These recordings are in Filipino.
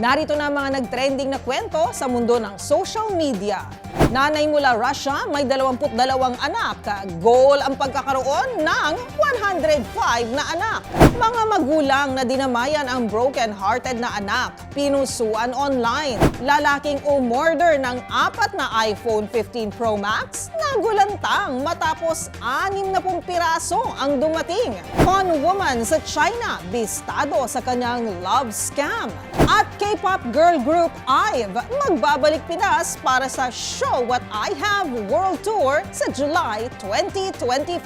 Narito na ang mga nag-trending na kwento sa mundo ng social media. Nanay mula Russia, may 22 anak. Goal ang pagkakaroon ng 105 na anak. Mga magulang na dinamayan ang broken-hearted na anak, pinusuan online. Lalaking umorder ng apat na iPhone 15 Pro Max, nagulantang matapos 60 piraso ang dumating. Con woman sa China, bistado sa kanyang love scam. At K-pop girl group IVE, magbabalik Pinas para sa Show What I Have World Tour sa July 2024.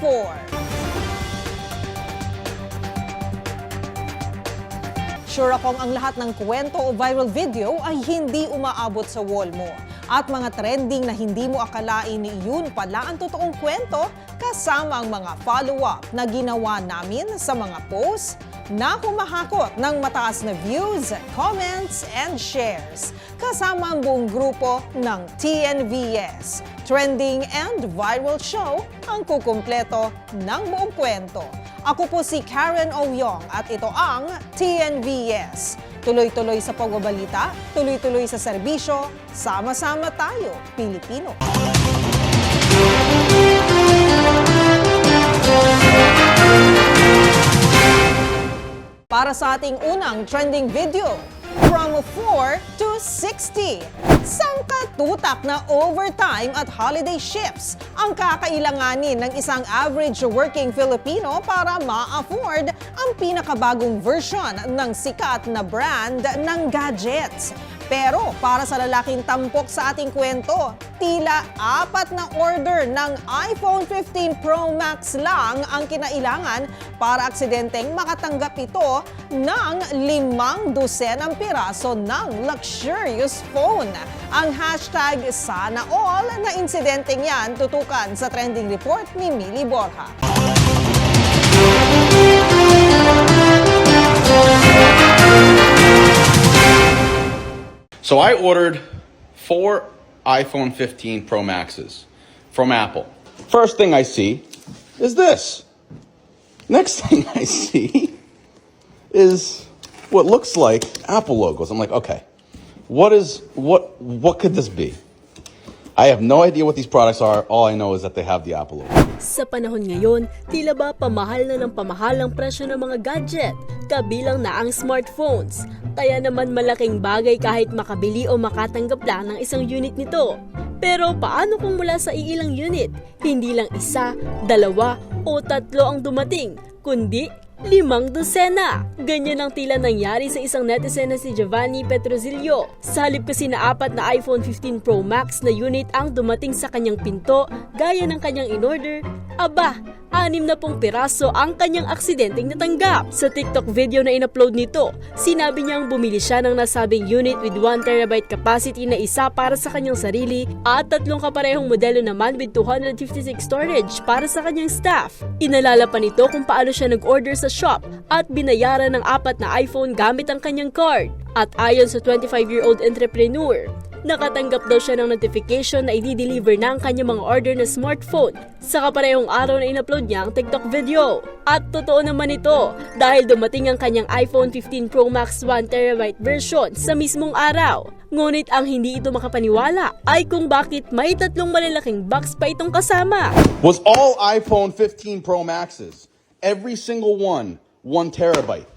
Sure akong ang lahat ng kwento o viral video ay hindi umaabot sa wall mo. At mga trending na hindi mo akalain ni yun pala ang totoong kwento kasama ang mga follow-up na ginawa namin sa mga posts na humahakot ng mataas na views, comments, and shares. Kasama ang buong grupo ng TNVS. Trending and Viral Show ang kukumpleto ng buong kwento. Ako po si Karen Oyong at ito ang TNVS. Tuloy-tuloy sa pagbabalita, tuloy-tuloy sa serbisyo, sama-sama tayo, Pilipino. Para sa ating unang trending video, from 4 to 60. Sangkatutak na overtime at holiday shifts ang kakailanganin ng isang average working Filipino para ma-afford ang pinakabagong version ng sikat na brand ng gadgets. Pero para sa lalaking tampok sa ating kwento, tila apat na order ng iPhone 15 Pro Max lang ang kinailangan para aksidenteng makatanggap ito ng limang dosenang piraso ng luxurious phone. Ang hashtag Sana All na insidenteng yan tutukan sa trending report ni Mili Borja. So I ordered four iPhone 15 Pro Maxes from Apple. First thing I see is this. Next thing I see is what looks like Apple logos. I'm like, okay, what is what what could this be? I have no idea what these products are. All I know is that they have the Apple logo. Sa panahon ngayon, tila ba pamahal na ng pamahal ang presyo ng mga gadget, kabilang na ang smartphones. Kaya naman malaking bagay kahit makabili o makatanggap lang ng isang unit nito. Pero paano kung mula sa iilang unit, hindi lang isa, dalawa o tatlo ang dumating, kundi limang dosena. Ganyan ang tila nangyari sa isang netizen na si Giovanni Petrosilio. Sa kasi na apat na iPhone 15 Pro Max na unit ang dumating sa kanyang pinto, gaya ng kanyang in-order, aba, anim na pong piraso ang kanyang aksidenteng natanggap. Sa TikTok video na in-upload nito, sinabi niyang bumili siya ng nasabing unit with 1TB capacity na isa para sa kanyang sarili at tatlong kaparehong modelo naman with 256 storage para sa kanyang staff. Inalala pa nito kung paano siya nag-order sa shop at binayaran ng apat na iPhone gamit ang kanyang card. At ayon sa 25-year-old entrepreneur, Nakatanggap daw siya ng notification na i-deliver na ang kanyang mga order na smartphone sa kaparehong araw na in-upload niya ang TikTok video. At totoo naman ito dahil dumating ang kanyang iPhone 15 Pro Max 1TB version sa mismong araw. Ngunit ang hindi ito makapaniwala ay kung bakit may tatlong malalaking box pa itong kasama. Was all iPhone 15 Pro Maxes, every single one, one terabyte.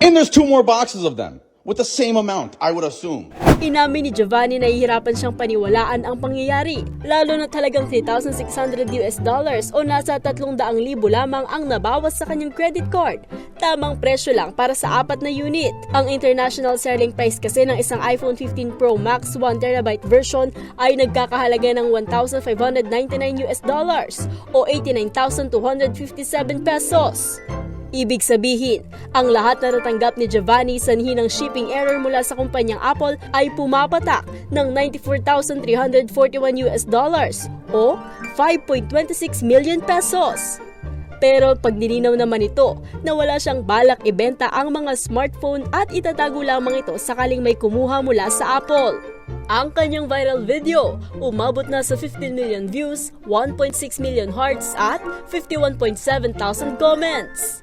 And there's two more boxes of them with the same amount, I would assume. Inamin ni Giovanni na hihirapan siyang paniwalaan ang pangyayari, lalo na talagang 3,600 US dollars o nasa 300,000 lamang ang nabawas sa kanyang credit card. Tamang presyo lang para sa apat na unit. Ang international selling price kasi ng isang iPhone 15 Pro Max 1TB version ay nagkakahalaga ng 1,599 US dollars o 89,257 pesos. Ibig sabihin, ang lahat na natanggap ni Giovanni sanhi ng shipping error mula sa kumpanyang Apple ay pumapatak ng 94,341 US dollars o 5.26 million pesos. Pero pag nilinaw naman ito na wala siyang balak ibenta ang mga smartphone at itatago lamang ito sakaling may kumuha mula sa Apple. Ang kanyang viral video, umabot na sa 15 million views, 1.6 million hearts at 51.7 thousand comments.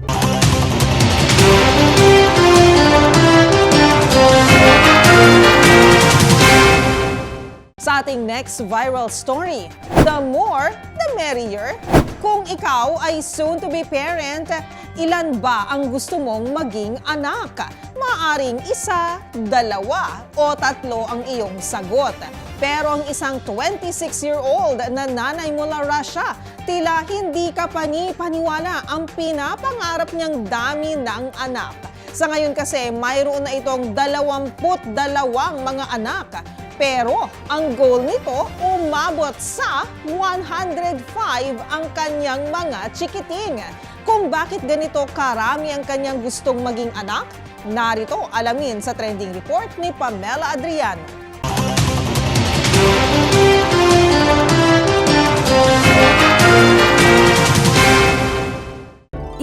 Sa ating next viral story, the more, the merrier. Kung ikaw ay soon-to-be parent, ilan ba ang gusto mong maging anak? Maaring isa, dalawa, o tatlo ang iyong sagot. Pero ang isang 26-year-old na nanay mula Russia, tila hindi ka pani-paniwala ang pinapangarap niyang dami ng anak. Sa ngayon kasi, mayroon na itong 22 mga anak. Pero ang goal nito, umabot sa 105 ang kanyang mga chikiting. Kung bakit ganito karami ang kanyang gustong maging anak, narito alamin sa trending report ni Pamela Adriano.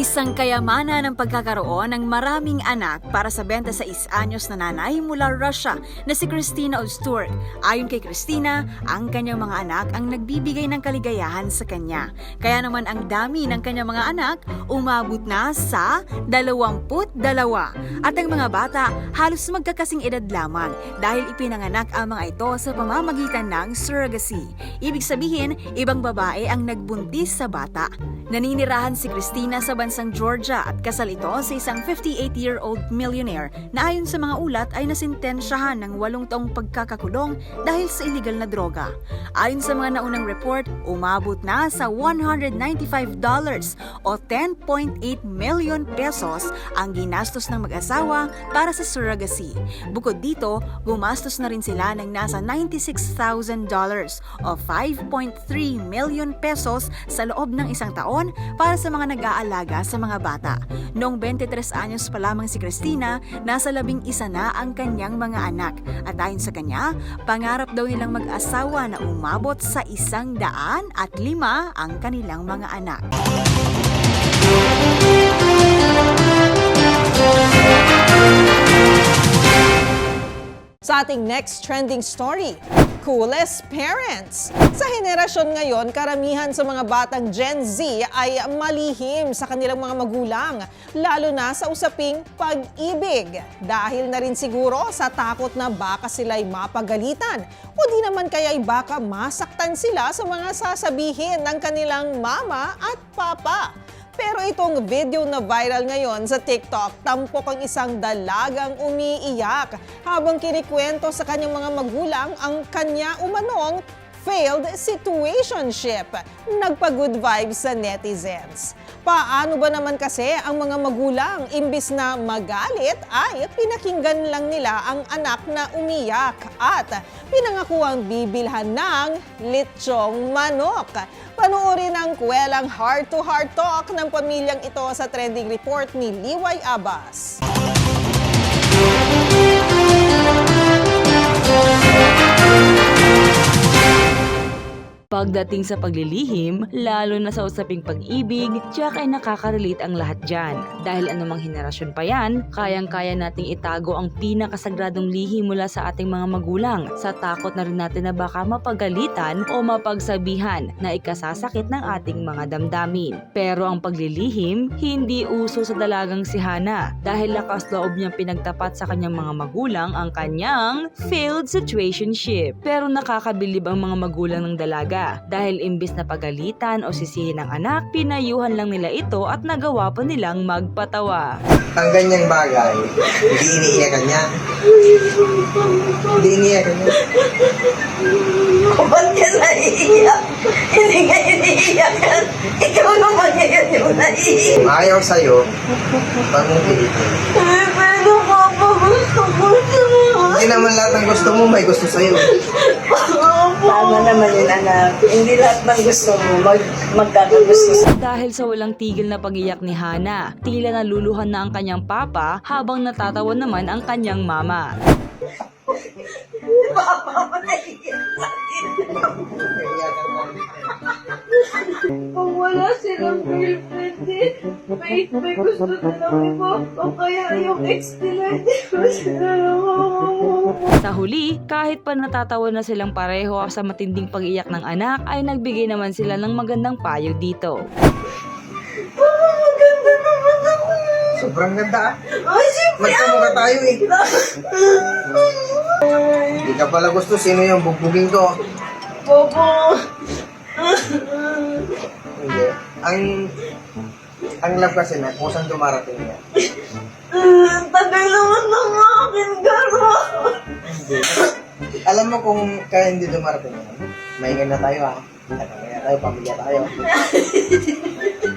Isang kayamanan ang pagkakaroon ng maraming anak para sa 26 anyos na nanay mula Russia na si Christina Osturt. Ayon kay Christina, ang kanyang mga anak ang nagbibigay ng kaligayahan sa kanya. Kaya naman ang dami ng kanyang mga anak umabot na sa 22. At ang mga bata halos magkakasing edad lamang dahil ipinanganak ang mga ito sa pamamagitan ng surrogacy. Ibig sabihin, ibang babae ang nagbuntis sa bata. Naninirahan si Christina sa bansang Georgia at kasal ito sa isang 58-year-old millionaire na ayon sa mga ulat ay nasintensyahan ng walong taong pagkakakulong dahil sa illegal na droga. Ayon sa mga naunang report, umabot na sa $195 o 10.8 million pesos ang ginastos ng mag-asawa para sa surrogacy. Bukod dito, gumastos na rin sila ng nasa $96,000 o 5.3 million pesos sa loob ng isang taon para sa mga nag-aalaga sa mga bata. Noong 23 anyos pa lamang si Christina, nasa labing isa na ang kanyang mga anak. At ayon sa kanya, pangarap daw nilang mag-asawa na umabot sa isang daan at lima ang kanilang mga anak. Sa ating next trending story, coolest parents. Sa henerasyon ngayon, karamihan sa mga batang Gen Z ay malihim sa kanilang mga magulang, lalo na sa usaping pag-ibig. Dahil na rin siguro sa takot na baka sila'y mapagalitan o di naman kaya'y baka masaktan sila sa mga sasabihin ng kanilang mama at papa. Pero itong video na viral ngayon sa TikTok, tampok ang isang dalagang umiiyak habang kinikwento sa kanyang mga magulang ang kanya umanong failed situationship. Nagpa-good vibes sa netizens. Paano ba naman kasi ang mga magulang imbis na magalit ay pinakinggan lang nila ang anak na umiyak at pinangakuang bibilhan ng litsong manok. Panoorin ang kwelang heart-to-heart talk ng pamilyang ito sa trending report ni Liway Abbas. Pagdating sa paglilihim, lalo na sa usaping pag-ibig, tiyak ay nakaka-relate ang lahat dyan. Dahil anumang henerasyon pa yan, kayang-kaya nating itago ang pinakasagradong lihim mula sa ating mga magulang sa takot na rin natin na baka mapagalitan o mapagsabihan na ikasasakit ng ating mga damdamin. Pero ang paglilihim, hindi uso sa dalagang si Hana dahil lakas loob niyang pinagtapat sa kanyang mga magulang ang kanyang failed situationship. Pero nakakabilib ang mga magulang ng dalaga dahil imbis na pagalitan o sisihin ng anak, pinayuhan lang nila ito at nagawa pa nilang magpatawa. ang ganyang bagay, hindi iniiyakan niya. Hindi iniiyakan niya. Ba't ka naiiyak? Hindi ka iniiyakan. Ikaw naman ngayon yung naiiyak. Ayaw sa'yo, pangungkilitin. Eh, pero papa, gusto ko. Hindi naman lahat ng gusto mo, may gusto sa'yo. Anak. Hindi lahat ng gusto mo mag magkakagusto sa Dahil sa walang tigil na pagiyak ni Hana, tila naluluhan na ang kanyang papa habang natatawa naman ang kanyang mama. papa. Kung wala silang girlfriend eh, may, may gusto na lang iba. O kaya yung ex nila, hindi ko sila Sa huli, kahit pa natatawa na silang pareho sa matinding pagiyak ng anak, ay nagbigay naman sila ng magandang payo dito. Papa, maganda naman ako. Sobrang ganda ah. Ay, siyempre, Magkamukha tayo eh. Hindi ka pala gusto, sino yung bugbugin ko? Bobo. Ang, ang love kasi na, kung saan dumarating yan. Ang tagal naman ng akin, Garo. Alam mo kung kaya hindi dumarating yan, maingan na tayo ha. Kaya tayo, pamilya tayo.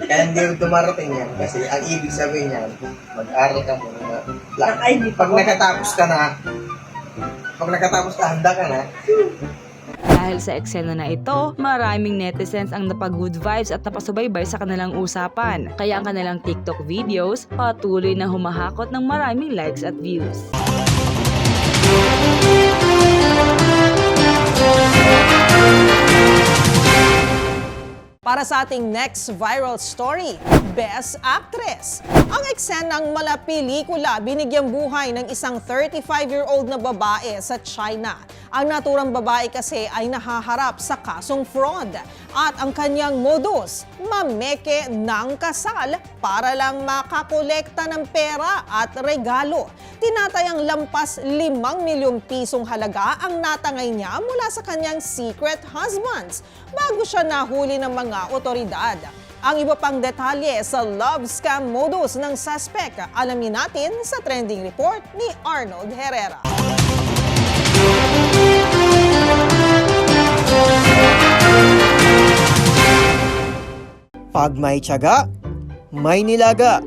kaya hindi dumarating yan kasi ang ibig sabihin niyan, mag-aral ka muna. La- Ay, di pa pag nakatapos ka na, pag nakatapos ka, handa ka na, Dahil sa eksena na ito, maraming netizens ang napag-good vibes at napasubaybay sa kanilang usapan. Kaya ang kanilang TikTok videos patuloy na humahakot ng maraming likes at views. Para sa ating next viral story, Best Actress. Ang eksenang mala pelikula binigyang buhay ng isang 35-year-old na babae sa China. Ang naturang babae kasi ay nahaharap sa kasong fraud at ang kanyang modus, mameke ng kasal para lang makakolekta ng pera at regalo. Tinatayang lampas 5 milyong pisong halaga ang natangay niya mula sa kanyang secret husbands bago siya nahuli ng mga otoridad. Ang iba pang detalye sa love scam modus ng suspect, alamin natin sa trending report ni Arnold Herrera. Pag may tiyaga, may nilaga.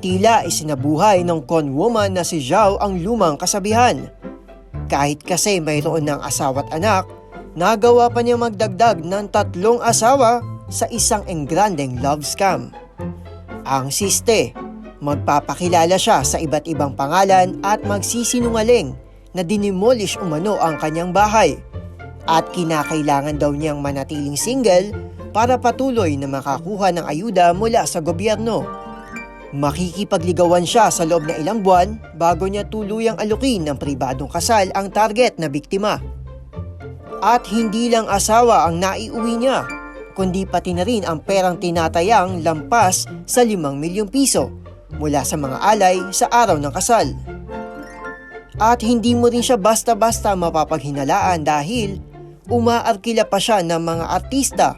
Tila isinabuhay ng conwoman na si Zhao ang lumang kasabihan. Kahit kasi mayroon ng asawa't anak, nagawa pa niya magdagdag ng tatlong asawa sa isang engrandeng love scam. Ang siste, magpapakilala siya sa iba't ibang pangalan at magsisinungaling na dinimolish umano ang kanyang bahay at kinakailangan daw niyang manatiling single para patuloy na makakuha ng ayuda mula sa gobyerno. Makikipagligawan siya sa loob na ilang buwan bago niya tuluyang alukin ng pribadong kasal ang target na biktima. At hindi lang asawa ang naiuwi niya, kundi pati na rin ang perang tinatayang lampas sa 5 milyong piso mula sa mga alay sa araw ng kasal. At hindi mo rin siya basta-basta mapapaghinalaan dahil umaarkila pa siya ng mga artista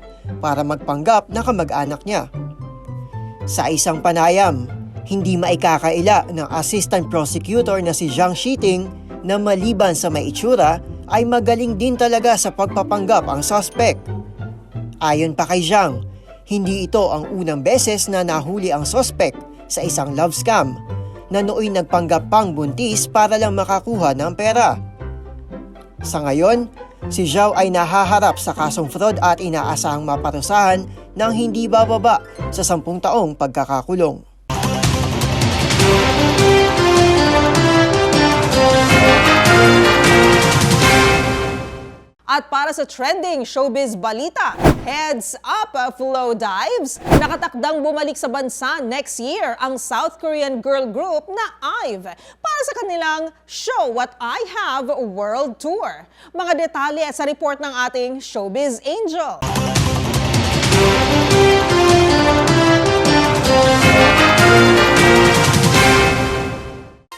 para magpanggap na kamag-anak niya. Sa isang panayam, hindi maikakaila ng assistant prosecutor na si Zhang Shiting na maliban sa may itsura ay magaling din talaga sa pagpapanggap ang suspect. Ayon pa kay Zhang, hindi ito ang unang beses na nahuli ang suspect sa isang love scam na nooy nagpanggap pang buntis para lang makakuha ng pera. Sa ngayon, si Zhao ay nahaharap sa kasong fraud at inaasahang maparusahan ng hindi bababa sa 10 taong pagkakakulong. At para sa trending showbiz balita, heads up uh, Flow Dives. Nakatakdang bumalik sa bansa next year ang South Korean girl group na IVE para sa kanilang Show What I Have World Tour. Mga detalye sa report ng ating Showbiz Angel.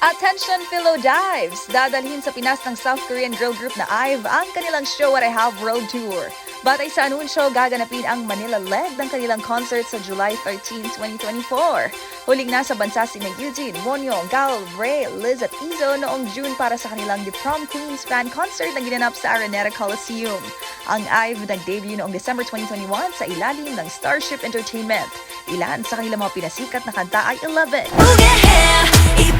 Attention fellow dives! Dadalhin sa Pinas ng South Korean girl group na IVE ang kanilang Show What I Have World Tour. Batay sa anunsyo, gaganapin ang Manila leg ng kanilang concert sa July 13, 2024. Huling nasa bansa si Eugene, Monyo, Gal, Ray, Liz at Izo noong June para sa kanilang The Prom Queens fan concert na ginanap sa Araneta Coliseum. Ang IVE nag-debut noong December 2021 sa ilalim ng Starship Entertainment. Ilan sa kanilang mga pinasikat na kanta ay 11.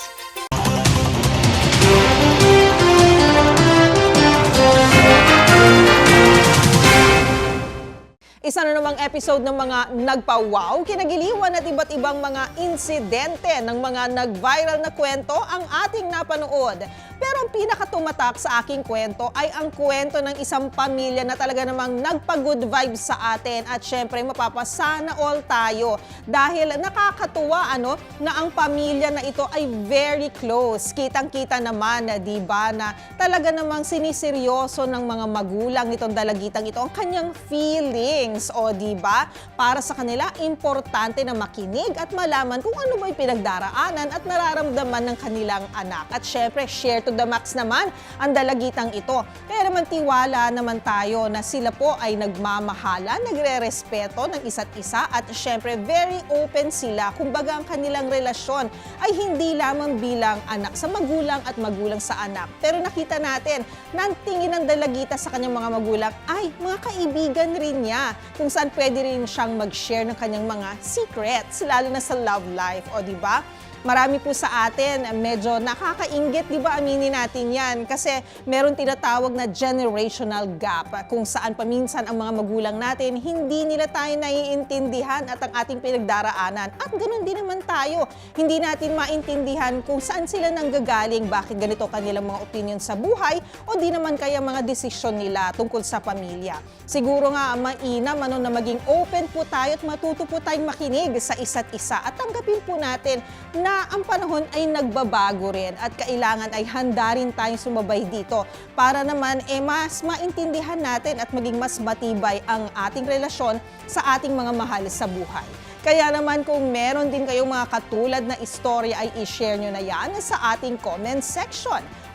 Isa na namang episode ng mga nagpa-wow, kinagiliwan at iba't ibang mga insidente ng mga nag-viral na kwento ang ating napanood. Pero ang pinakatumatak sa aking kwento ay ang kwento ng isang pamilya na talaga namang nagpa-good vibes sa atin at syempre mapapasana all tayo dahil nakakatuwa ano na ang pamilya na ito ay very close. Kitang-kita naman na 'di ba na talaga namang siniseryoso ng mga magulang nitong dalagitang ito ang kanyang feelings o 'di ba? Para sa kanila importante na makinig at malaman kung ano ba yung pinagdaraanan at nararamdaman ng kanilang anak. At syempre, share to the max naman ang dalagitang ito. Kaya naman tiwala naman tayo na sila po ay nagmamahala, nagre-respeto ng isa't isa at syempre very open sila. Kumbaga ang kanilang relasyon ay hindi lamang bilang anak sa magulang at magulang sa anak. Pero nakita natin na ang tingin ng dalagita sa kanyang mga magulang ay mga kaibigan rin niya kung saan pwede rin siyang mag-share ng kanyang mga secrets, lalo na sa love life, o di ba? Marami po sa atin, medyo nakakaingit, di ba aminin natin yan? Kasi meron tinatawag na generational gap kung saan paminsan ang mga magulang natin, hindi nila tayo naiintindihan at ang ating pinagdaraanan. At ganun din naman tayo. Hindi natin maintindihan kung saan sila nanggagaling, bakit ganito kanilang mga opinion sa buhay o di naman kaya mga desisyon nila tungkol sa pamilya. Siguro nga mainam ano, na maging open po tayo at matuto po tayong makinig sa isa't isa at tanggapin po natin na ang panahon ay nagbabago rin at kailangan ay handa rin tayong sumabay dito para naman eh, mas maintindihan natin at maging mas matibay ang ating relasyon sa ating mga mahal sa buhay. Kaya naman kung meron din kayong mga katulad na istorya ay i-share nyo na yan sa ating comment section.